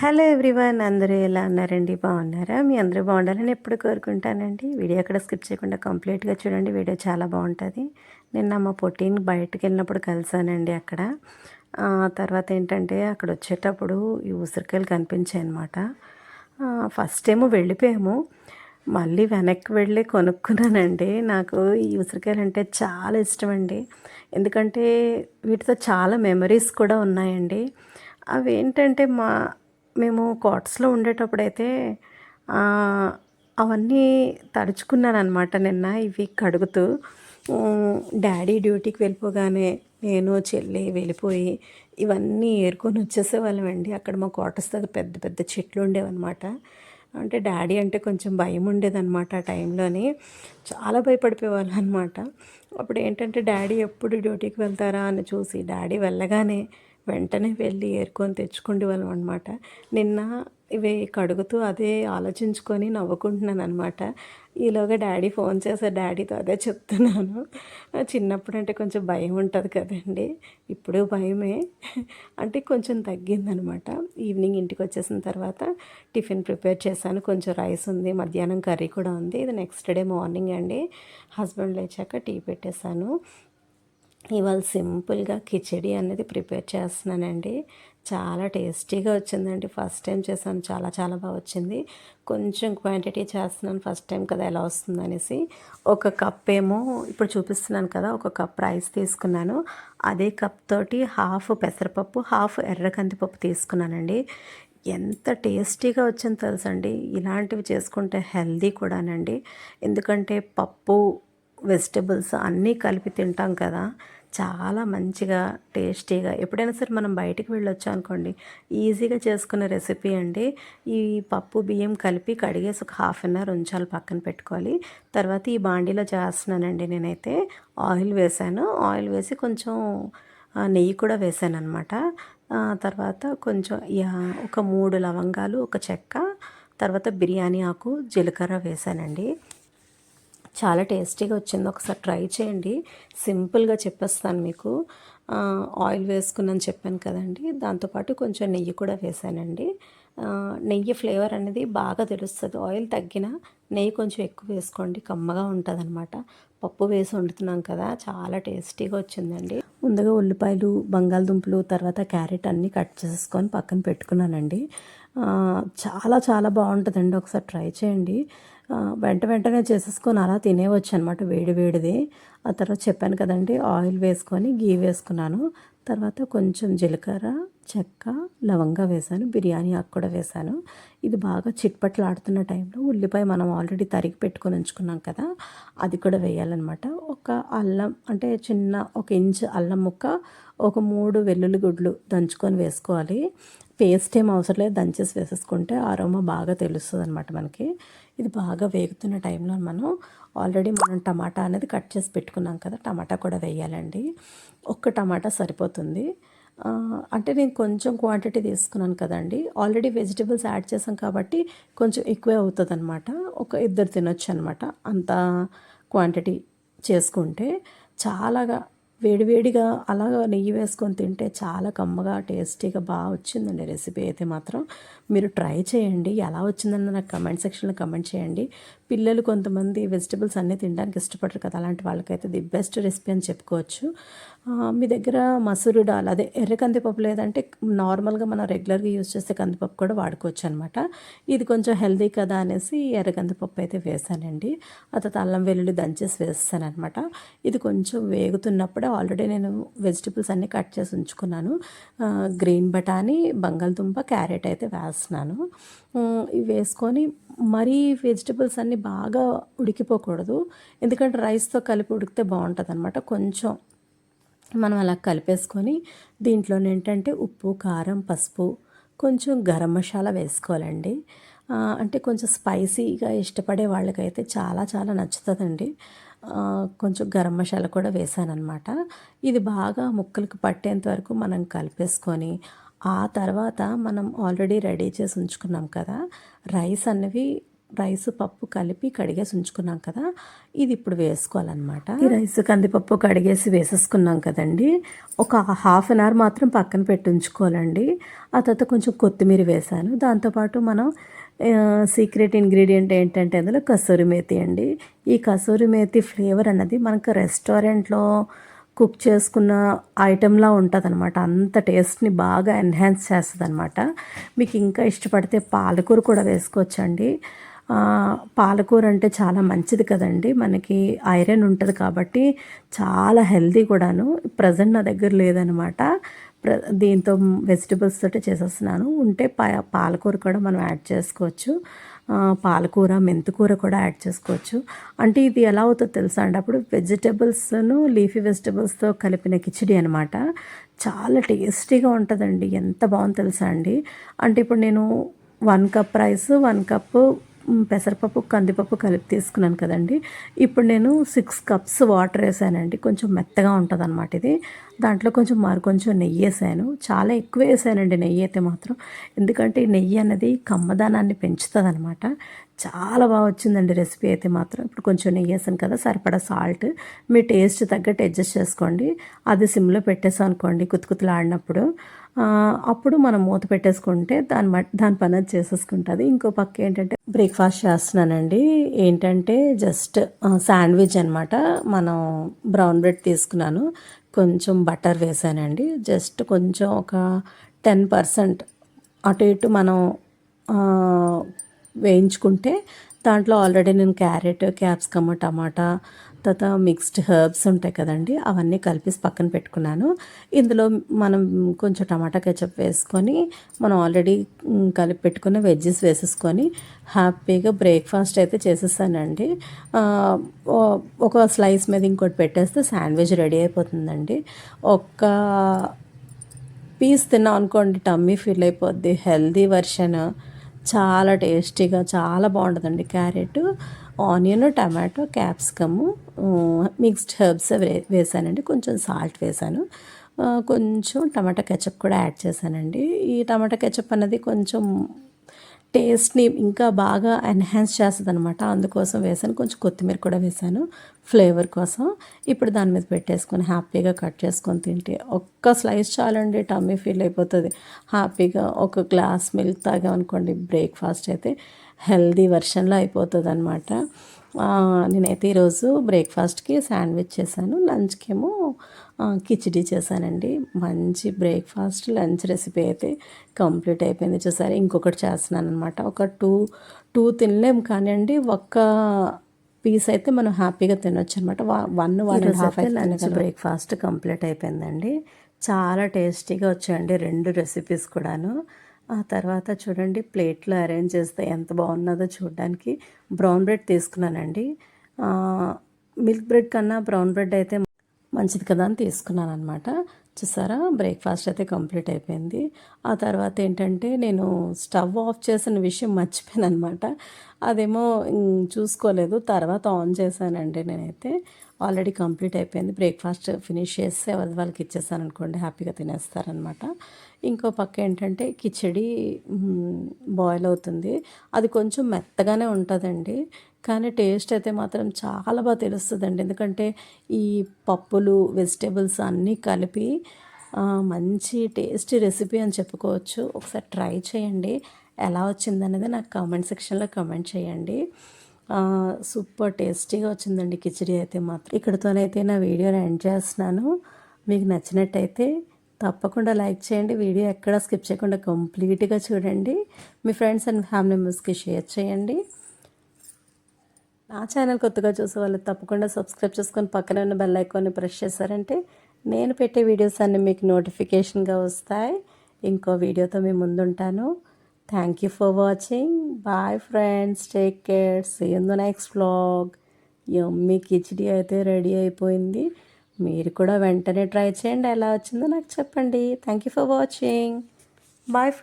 Hello everyone అందరూ ఎలా ఉన్నారండి? బాగున్నారా? మీ అందరూ బాగుండాలని ఎప్పుడు కోరుకుంటానండి. వీడియో అక్కడ స్కిప్ చేయకుండా కంప్లీట్గా చూడండి. వీడియో చాలా బాగుంటుంది. నిన్న మా పొట్టిని బయటకు వెళ్ళినప్పుడు కలిసానండి అక్కడ. తర్వాత ఏంటంటే అక్కడ వచ్చేటప్పుడు ఈ ఉసిరికాయలు కనిపించాయి అనమాట ఫస్ట్ ఏమో వెళ్ళిపోయాము. మళ్ళీ వెనక్కి వెళ్ళి కొనుక్కున్నానండి. నాకు ఈ ఉసిరికాయలు అంటే చాలా ఇష్టం అండి ఎందుకంటే వీటితో చాలా మెమరీస్ కూడా ఉన్నాయండి. అవి ఏంటంటే మా మేము క్వార్టర్స్లో ఉండేటప్పుడైతే అవన్నీ తడుచుకున్నాను అనమాట నిన్న ఇవి కడుగుతూ. డాడీ డ్యూటీకి వెళ్ళిపోగానే నేను చెల్లి వెళ్ళిపోయి ఇవన్నీ ఏరుకొని వచ్చేసేవాళ్ళమండి. అక్కడ మా క్వార్టర్స్ దగ్గర పెద్ద పెద్ద చెట్లు ఉండేవన్నమాట. అంటే డాడీ అంటే కొంచెం భయం ఉండేదన్నమాట ఆ టైంలోని. చాలా భయపడిపోయేవాళ్ళు అనమాట అప్పుడు ఏంటంటే డాడీ ఎప్పుడు డ్యూటీకి వెళ్తారా? అని చూసి డాడీ వెళ్ళగానే వెంటనే వెళ్ళి ఏరుకొని తెచ్చుకుండే వాళ్ళం అనమాట నిన్న ఇవి కడుగుతూ అదే ఆలోచించుకొని నవ్వుకుంటున్నాను అనమాట ఈలోగా డాడీ ఫోన్ చేశారు. డాడీతో అదే చెప్తున్నాను. చిన్నప్పుడు అంటే కొంచెం భయం ఉంటుంది కదండి. ఇప్పుడు భయమే. అంటే కొంచెం తగ్గిందనమాట ఈవినింగ్ ఇంటికి వచ్చేసిన తర్వాత టిఫిన్ ప్రిపేర్ చేశాను. కొంచెం రైస్ ఉంది. మధ్యాహ్నం కర్రీ కూడా ఉంది. ఇది నెక్స్ట్ డే మార్నింగ్ అండి. హస్బెండ్ లేచాక టీ పెట్టేశాను. ఇవాళ సింపుల్గా కిచడీ అనేది ప్రిపేర్ చేస్తున్నానండి. చాలా టేస్టీగా వచ్చిందండి. ఫస్ట్ టైం చేశాను. చాలా చాలా బాగా వచ్చింది. కొంచెం క్వాంటిటీ చేస్తున్నాను. ఫస్ట్ టైం కదా ఎలా వస్తుంది అనేసి. ఒక కప్ ఏమో ఇప్పుడు చూపిస్తున్నాను కదా ఒక కప్ రైస్ తీసుకున్నాను. అదే కప్ తోటి హాఫ్ పెసరపప్పు హాఫ్ ఎర్ర కందిపప్పు తీసుకున్నానండి. ఎంత టేస్టీగా వచ్చిందో తెలుసండి. ఇలాంటివి చేసుకుంటే హెల్దీ కూడానండి. ఎందుకంటే పప్పు వెజిటబుల్స్ అన్నీ కలిపి తింటాం కదా. చాలా మంచిగా టేస్టీగా ఎప్పుడైనా సరే మనం బయటికి వెళ్ళొచ్చు అనుకోండి ఈజీగా చేసుకునే రెసిపీ అండి. ఈ పప్పు బియ్యం కలిపి కడిగేసి ఒక హాఫ్ అన్ అవర్ ఉంచాలి పక్కన పెట్టుకోవాలి. తర్వాత ఈ బాండీలో చేస్తున్నానండి నేనైతే. ఆయిల్ వేసాను. ఆయిల్ వేసి కొంచెం నెయ్యి కూడా వేసాను అనమాట తర్వాత కొంచెం ఒక మూడు లవంగాలు ఒక చెక్క తర్వాత బిర్యానీ ఆకు జీలకర్ర వేసానండి. చాలా టేస్టీగా వచ్చింది. ఒకసారి ట్రై చేయండి. సింపుల్గా చెప్పేస్తాను మీకు. ఆయిల్ వేసుకున్నాను చెప్పాను కదండి. దాంతోపాటు కొంచెం నెయ్యి కూడా వేసానండి. నెయ్యి ఫ్లేవర్ అనేది బాగా తెలుస్తుంది. ఆయిల్ తగ్గిన నెయ్యి కొంచెం ఎక్కువ వేసుకోండి. కమ్మగా ఉంటుంది అనమాట పప్పు వేసి వండుతున్నాం కదా చాలా టేస్టీగా వచ్చిందండి. ముందుగా ఉల్లిపాయలు బంగాళదుంపలు తర్వాత క్యారెట్ అన్నీ కట్ చేసుకొని పక్కన పెట్టుకున్నానండి. చాలా చాలా బాగుంటుందండి. ఒకసారి ట్రై చేయండి. వెంట వెంటనే చేసేసుకొని అలా తినేవచ్చు అనమాట వేడి వేడిది. ఆ తర్వాత చెప్పాను కదండి ఆయిల్ వేసుకొని గీ వేసుకున్నాను. తర్వాత కొంచెం జీలకర్ర చెక్క లవంగా వేసాను బిర్యానీ ఆకు కూడా వేసాను ఇది బాగా చిట్పట్లాడుతున్న టైంలో ఉల్లిపాయ మనం ఆల్రెడీ తరిగి పెట్టుకొని ఉంచుకున్నాం కదా అది కూడా వేయాలన్నమాట. ఒక అల్లం అంటే చిన్న ఒక ఇంచ్ అల్లం ముక్క ఒక మూడు వెల్లుల్లి గుడ్లు దంచుకొని వేసుకోవాలి. పేస్ట్ ఏం అవసరం లేదు. దంచేసి వేసేసుకుంటే అరోమా బాగా తెలుస్తుంది అనమాట మనకి. ఇది బాగా వేగుతున్న టైంలో మనం ఆల్రెడీ మనం టమాటా అనేది కట్ చేసి పెట్టుకున్నాం కదా టమాటా కూడా వేయాలండి. ఒక్క టమాటా సరిపోతుంది. అంటే నేను కొంచెం క్వాంటిటీ తీసుకున్నాను కదండి. ఆల్రెడీ వెజిటేబుల్స్ యాడ్ చేసాం కాబట్టి కొంచెం ఎక్కువే అవుతుంది అనమాట ఒక ఇద్దరు తినొచ్చు అనమాట అంత క్వాంటిటీ చేసుకుంటే. చాలాగా వేడివేడిగా అలాగా నెయ్యి వేసుకొని తింటే చాలా కమ్మగా టేస్టీగా బాగా వచ్చిందండి రెసిపీ అయితే మాత్రం. మీరు ట్రై చేయండి. ఎలా వచ్చిందని నాకు కమెంట్ సెక్షన్లో కమెంట్ చేయండి. పిల్లలు కొంతమంది వెజిటబుల్స్ అన్నీ తినడానికి ఇష్టపడరు కదా అలాంటి వాళ్ళకైతే ది బెస్ట్ రెసిపీ అని చెప్పుకోవచ్చు. మీ దగ్గర మసూరి డాల్ అదే ఎర్ర కందిపప్పు లేదంటే నార్మల్గా మనం రెగ్యులర్గా యూజ్ చేసే కందిపప్పు కూడా వాడుకోవచ్చు అనమాట ఇది కొంచెం హెల్దీ కదా అనేసి ఎర్ర కందిపప్పు అయితే వేసానండి. ఆ తర్వాత అల్లం వెల్లుల్లి దంచేసి వేస్తాను అనమాట ఇది కొంచెం వేగుతున్నప్పుడే ఆల్రెడీ నేను వెజిటబుల్స్ అన్నీ కట్ చేసి ఉంచుకున్నాను. గ్రీన్ బఠానీ బంగాళదుంప క్యారెట్ అయితే వేస్తున్నాను. ఇవి వేసుకొని మరీ వెజిటబుల్స్ అన్నీ బాగా ఉడికిపోకూడదు. ఎందుకంటే రైస్తో కలిపి ఉడికితే బాగుంటుంది అనమాట కొంచెం మనం అలా కలిపేసుకొని దీంట్లో ఏంటంటే ఉప్పు కారం పసుపు కొంచెం గరం మసాలా వేసుకోవాలండి. అంటే కొంచెం స్పైసీగా ఇష్టపడే వాళ్ళకైతే చాలా చాలా నచ్చుతుందండి. కొంచెం గరం మసాలా కూడా వేసానమాట ఇది బాగా ముక్కలకు పట్టేంత వరకు మనం కలిపేసుకొని ఆ తర్వాత మనం ఆల్రెడీ రెడీ చేసి ఉంచుకున్నాం కదా రైస్ అన్నవి రైస్ పప్పు కలిపి కడిగేసి ఉంచుకున్నాం కదా. ఇది ఇప్పుడు వేసుకోవాలన్నమాట. ఈ రైస్ కందిపప్పు కడిగేసి వేసేసుకున్నాం కదండి. ఒక హాఫ్ అన్ అవర్ మాత్రం పక్కన పెట్టి ఉంచుకోవాలండి. ఆ తర్వాత కొంచెం కొత్తిమీర వేసాను. దాంతోపాటు మనం సీక్రెట్ ఇంగ్రీడియంట్ ఏంటంటే అందులో కసూరి మేతి అండి. ఈ కసూరి మేతి ఫ్లేవర్ అన్నది మనకు రెస్టారెంట్లో కుక్ చేసుకున్న ఐటెంలా ఉంటుంది అనమాట అంత టేస్ట్ని బాగా ఎన్హాన్స్ చేస్తుంది అనమాట మీకు ఇంకా ఇష్టపడితే పాలకూర కూడా వేసుకోవచ్చండి. పాలకూర అంటే చాలా మంచిది కదండి. మనకి ఐరన్ ఉంటుంది కాబట్టి చాలా హెల్దీ కూడాను. ప్రజెంట్ నా దగ్గర లేదనమాట. ప్ర దీంతో వెజిటబుల్స్ తోటి చేసేస్తున్నాను. ఉంటే పా పాలకూర కూడా మనం యాడ్ చేసుకోవచ్చు. పాలకూర మెంతికూర కూడా యాడ్ చేసుకోవచ్చు. అంటే ఇది ఎలా అవుతుందో తెలుసా అండి? అప్పుడు వెజిటబుల్స్ను లీఫీ వెజిటబుల్స్తో కలిపిన కిచిడి అనమాట. చాలా టేస్టీగా ఉంటుందండి. ఎంత బాగుంది తెలుసా అండి? అంటే ఇప్పుడు నేను one cup rice one cup పెసరపప్పు కందిపప్పు కలిపి తీసుకున్నాను కదండి. ఇప్పుడు నేను సిక్స్ కప్స్ వాటర్ వేసానండి. కొంచెం మెత్తగా ఉంటుంది అనమాట ఇది. దాంట్లో కొంచెం మరి కొంచెం నెయ్యి వేసాను. చాలా ఎక్కువ వేసానండి నెయ్యి అయితే మాత్రం. ఎందుకంటే ఈ నెయ్యి అనేది కమ్మదానాన్ని పెంచుతుంది అనమాట చాలా బాగా వచ్చిందండి రెసిపీ అయితే మాత్రం. ఇప్పుడు కొంచెం నెయ్యి వేసాను కదా సరిపడా సాల్ట్ మీ టేస్ట్ తగ్గట్టు అడ్జస్ట్ చేసుకోండి. అది సిమ్లో పెట్టేసాం అనుకోండి కుతుకుతులాడినప్పుడు. అప్పుడు మనం మూత పెట్టేసుకుంటే దాని దాని పని అది చేసేసుకుంటుంది. ఇంకో పక్క ఏంటంటే బ్రేక్ఫాస్ట్ చేస్తున్నానండి. ఏంటంటే జస్ట్ శాండ్విచ్ అనమాట మనం బ్రౌన్ బ్రెడ్ తీసుకున్నాను. కొంచెం బటర్ వేసానండి. జస్ట్ కొంచెం ఒక టెన్ పర్సెంట్ అటు ఇటు మనం వేయించుకుంటే దాంట్లో ఆల్రెడీ నేను క్యారెట్ క్యాప్సికమ్ టమాటా తర్వాత మిక్స్డ్ హెర్బ్స్ ఉంటాయి కదండి అవన్నీ కలిపేసి పక్కన పెట్టుకున్నాను. ఇందులో మనం కొంచెం టమాటా కెచప్ వేసుకొని మనం ఆల్రెడీ కలిపి పెట్టుకున్న వెజ్జెస్ వేసేసుకొని హ్యాపీగా బ్రేక్ఫాస్ట్ అయితే చేసేసానండి. ఒక స్లైస్ మీద ఇంకోటి పెట్టేస్తే శాండ్విచ్ రెడీ అయిపోతుందండి. ఒక్క పీస్ తిన్నాం అనుకోండి టమ్మీ ఫీల్ అయిపోద్ది. Healthy version. చాలా టేస్టీగా చాలా బాగుంటుందండి carrot onion tomato capsicum mixed herbs వేసానండి. కొంచెం సాల్ట్ వేసాను. కొంచెం టమాటా కెచప్ కూడా యాడ్ చేశానండి. ఈ టమాటా కెచప్ అనేది కొంచెం టేస్ట్ని ఇంకా బాగా ఎన్హాన్స్ చేస్తుంది అనమాట అందుకోసం వేసాను. కొంచెం కొత్తిమీర కూడా వేసాను. ఫ్లేవర్ కోసం. ఇప్పుడు దాని మీద పెట్టేసుకొని హ్యాపీగా కట్ చేసుకొని తింటే ఒక్క స్లైస్ చాలండి. టమ్మీ ఫీల్ అయిపోతుంది. హ్యాపీగా ఒక గ్లాస్ మిల్క్ తాగామనుకోండి బ్రేక్ఫాస్ట్ అయితే హెల్దీ వర్షన్లో అయిపోతుంది అనమాట నేనైతే ఈరోజు బ్రేక్ఫాస్ట్కి శాండ్విచ్ చేశాను. లంచ్కి ఏమో కిచిడి చేశానండి. మంచి బ్రేక్ఫాస్ట్ లంచ్ రెసిపీ అయితే కంప్లీట్ అయిపోయింది. చూసారు ఇంకొకటి చేస్తున్నాను అనమాట ఒక టూ టూ తినలేము కానివ్వండి ఒక్క పీస్ అయితే మనం హ్యాపీగా తినొచ్చు అనమాట వన్ వన్ అండ్ హాఫ్ అయితే లంచ్ బ్రేక్ఫాస్ట్ కంప్లీట్ అయిపోయిందండి. చాలా టేస్టీగా వచ్చాయండి రెండు రెసిపీస్ కూడాను. ఆ తర్వాత చూడండి ప్లేట్లో అరేంజ్ చేస్తే ఎంత బాగున్నదో చూడడానికి. బ్రౌన్ బ్రెడ్ తీసుకున్నానండి. మిల్క్ బ్రెడ్ కన్నా బ్రౌన్ బ్రెడ్ అయితే మంచిది కదా అని తీసుకున్నాను అనమాట చూసారా? బ్రేక్ఫాస్ట్ అయితే కంప్లీట్ అయిపోయింది. ఆ తర్వాత ఏంటంటే నేను స్టవ్ ఆఫ్ చేసిన విషయం మర్చిపోయాను అనమాట అదేమో చూసుకోలేదు. తర్వాత ఆన్ చేశానండి నేనైతే. ఆల్రెడీ కంప్లీట్ అయిపోయింది. బ్రేక్ఫాస్ట్ ఫినిష్ చేస్తే వాళ్ళకి ఇచ్చేసాను అనుకోండి. హ్యాపీగా తినేస్తారనమాట ఇంకో పక్క ఏంటంటే కిచడి బాయిల్ అవుతుంది. అది కొంచెం మెత్తగానే ఉంటుందండి. కానీ టేస్ట్ అయితే మాత్రం చాలా బాగా తెలుస్తుందండి. ఎందుకంటే ఈ పప్పులు వెజిటేబుల్స్ అన్నీ కలిపి మంచి టేస్టీ రెసిపీ అని చెప్పుకోవచ్చు. ఒకసారి ట్రై చేయండి. ఎలా వచ్చిందనేది నాకు కామెంట్ సెక్షన్లో కమెంట్ చేయండి. సూపర్ టేస్టీగా వచ్చిందండి కిచిడి అయితే మాత్రం. ఇక్కడితోనైతే నా వీడియోని ఎండ్ చేస్తున్నాను. మీకు నచ్చినట్టయితే తప్పకుండా లైక్ చేయండి. వీడియో ఎక్కడ స్కిప్ చేయకుండా కంప్లీట్గా చూడండి. మీ ఫ్రెండ్స్ అండ్ ఫ్యామిలీ మెంబర్స్కి షేర్ చేయండి. నా ఛానల్ కొత్తగా చూసే వాళ్ళు తప్పకుండా సబ్స్క్రైబ్ చేసుకొని పక్కన ఉన్న బెల్ ఐకాన్ని ప్రెస్ చేశారంటే నేను పెట్టే వీడియోస్ అన్నీ మీకు నోటిఫికేషన్గా వస్తాయి. ఇంకో వీడియోతో మేము ముందుంటాను. Thank you for watching bye friends take care see in the next vlog yummy khichdi అయితే రెడీ అయిపోయింది. మీరు కూడా వెంటనే ట్రై చేయండి. ఎలా వచ్చిందో నాకు చెప్పండి. Thank you for watching bye